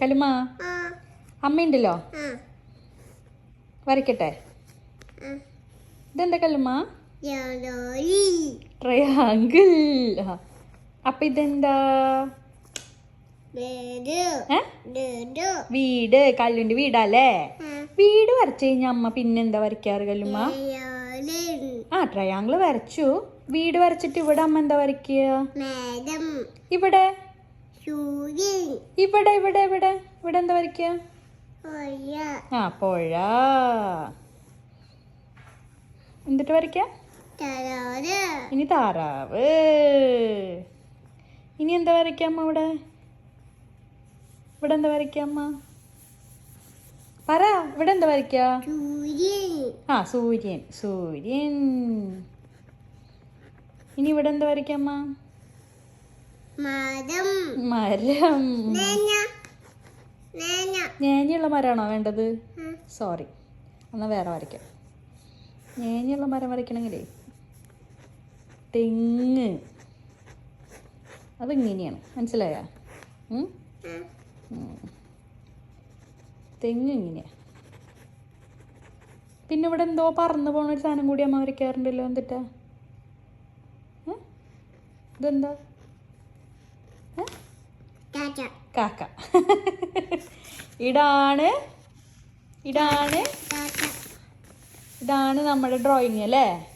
കലുമ അമ്മയുണ്ടല്ലോ? വരയ്ക്കട്ടെ. ഇതെന്താ കലുമ? ട്രയാങ്കിൾ അപ്പൊ ഇതെന്താ? വീട്. കല്ലുണ്ട് വീടല്ലേ? വീട് വരച്ചു കഴിഞ്ഞാൽ അമ്മ പിന്നെന്താ വരയ്ക്കാറ് കല്ലുമ്മ യോലിൻ ആ ട്രയാങ്കിൾ വരച്ചു. വീട് വരച്ചിട്ട് ഇവിടെ അമ്മ എന്താ വരയ്ക്കുക? ഇവിടെ? ഇവിടെ ഇവിടെ ഇവിടെ. ഇവിടെ എന്താ വരയ്ക്കുക ഒയ ആ പുഴ എന്നിട്ട് വരയ്ക്ക? ഇനി താറാവ്. ഇനി എന്താ വരയ്ക്കാമ്മ ഇവിടെ ഇവിടെ എന്താ വരയ്ക്കാമ്മ പറ ഇവിടെ എന്താ വരയ്ക്ക? ആ സൂര്യൻ സൂര്യൻ. ഇനി ഇവിടെ എന്താ വരയ്ക്കാമ്മ മരം നേഞ്ഞ ഞേഞ്ഞുള്ള മരമാണോ വേണ്ടത്? സോറി എന്നാൽ വേറെ വരയ്ക്കാം. ഞേഞ്ഞുള്ള മരം വരയ്ക്കണമെങ്കിലേ തെങ്ങ്. അതിങ്ങനെയാണ് മനസ്സിലായ? തെങ്ങ് ഇങ്ങനെയാ. പിന്നെ ഇവിടെ എന്തോ പറന്നു പോണ ഒരു സാധനം കൂടി അമ്മ വരയ്ക്കാറുണ്ടല്ലോ എന്തിട്ടാ? ഇതെന്താ? കാക്ക. ഇടാണ്. ഇടാണ്. ഇതാണ് നമ്മുടെ ഡ്രോയിങ് അല്ലേ?